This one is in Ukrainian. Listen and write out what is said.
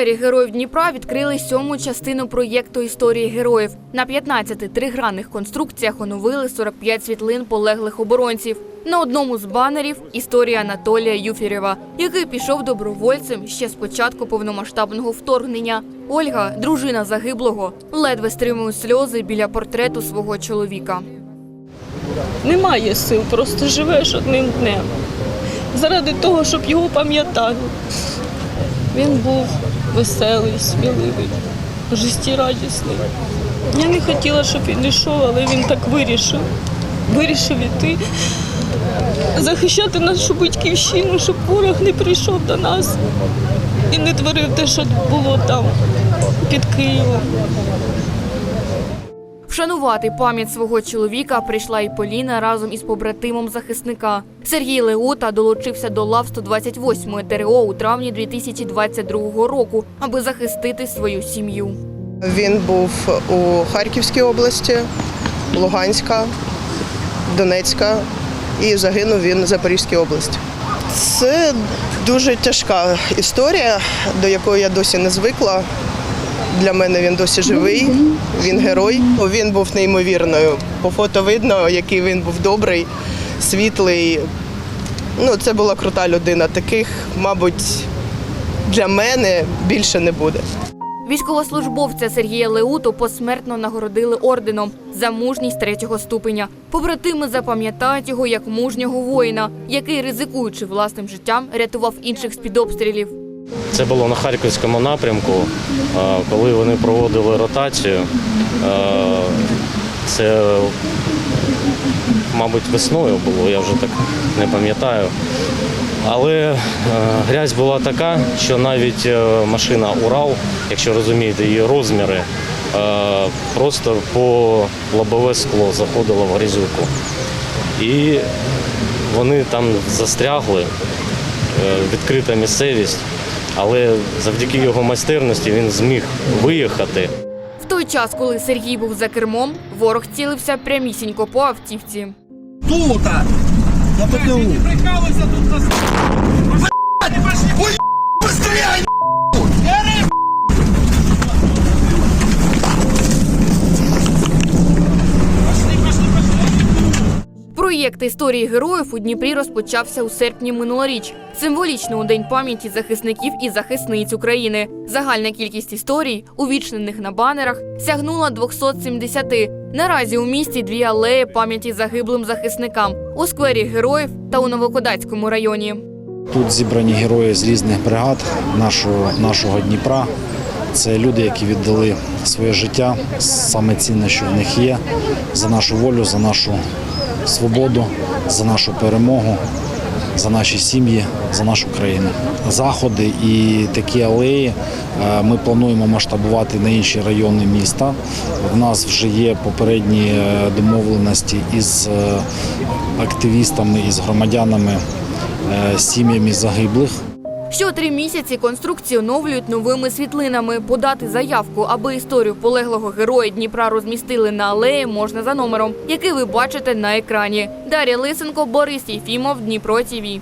сквері Героїв Дніпра відкрили сьому частину проєкту історії героїв. На 15 тригранних конструкціях оновили 45 світлин полеглих оборонців. На одному з банерів історія Анатолія Юфірєва, який пішов добровольцем ще з початку повномасштабного вторгнення. Ольга, дружина загиблого, ледве стримує сльози біля портрету свого чоловіка. Немає сил, просто живеш одним днем. Заради того, щоб його пам'ятали. Він був веселий, сміливий, життєрадісний. Я не хотіла, щоб він йшов, але він так вирішив. Вирішив іти, захищати нашу батьківщину, щоб ворог не прийшов до нас і не творив те, що було там під Києвом. Вшанувати пам'ять свого чоловіка прийшла і Поліна разом із побратимом захисника. Сергій Леута долучився до лав 128-ї ТРО у травні 2022 року, аби захистити свою сім'ю. Він був у Харківській області, Луганська, Донецька і загинув він в Запорізькій області. Це дуже тяжка історія, до якої я досі не звикла. Для мене він досі живий, він герой. Він був неймовірною. По фото видно, який він був добрий, світлий. Ну, це була крута людина. Таких, мабуть, для мене більше не буде. Військовослужбовця Сергія Леуту посмертно нагородили орденом за мужність третього ступеня. Побратими запам'ятають його як мужнього воїна, який, ризикуючи власним життям, рятував інших з-під обстрілів. Це було на Харківському напрямку, коли вони проводили ротацію. Це, мабуть, весною було, я вже так не пам'ятаю. Але е, грязь була така, що навіть е, машина Урал, якщо розумієте її розміри, е, просто по лобове скло заходила в грязюку. І вони там застрягли, відкрита місцевість, але завдяки його майстерності він зміг виїхати. В той час, коли Сергій був за кермом, ворог цілився прямісінько по автівці. Тут! За ПТУ! Тут Проєкт історії героїв у Дніпрі розпочався у серпні минулоріч. Символічно у День пам'яті захисників і захисниць України. Загальна кількість історій, увічнених на банерах, сягнула 270. Наразі у місті дві алеї пам'яті загиблим захисникам у сквері героїв та у Новокодацькому районі. Тут зібрані герої з різних бригад нашого, нашого Дніпра. Це люди, які віддали своє життя, саме цінне, що в них є, за нашу волю, за нашу свободу, за нашу перемогу, за наші сім'ї, за нашу країну. Заходи і такі алеї е, ми плануємо масштабувати на інші райони міста. В нас вже є попередні е, домовленості із е, активістами, із громадянами сім'ями загиблих. Що три місяці конструкцію оновлюють новими світлинами. Подати заявку, аби історію полеглого героя Дніпра розмістили на алеї, можна за номером, який ви бачите на екрані. Дар'я Лисенко, Борис Єфімов, Дніпро ТІВІ.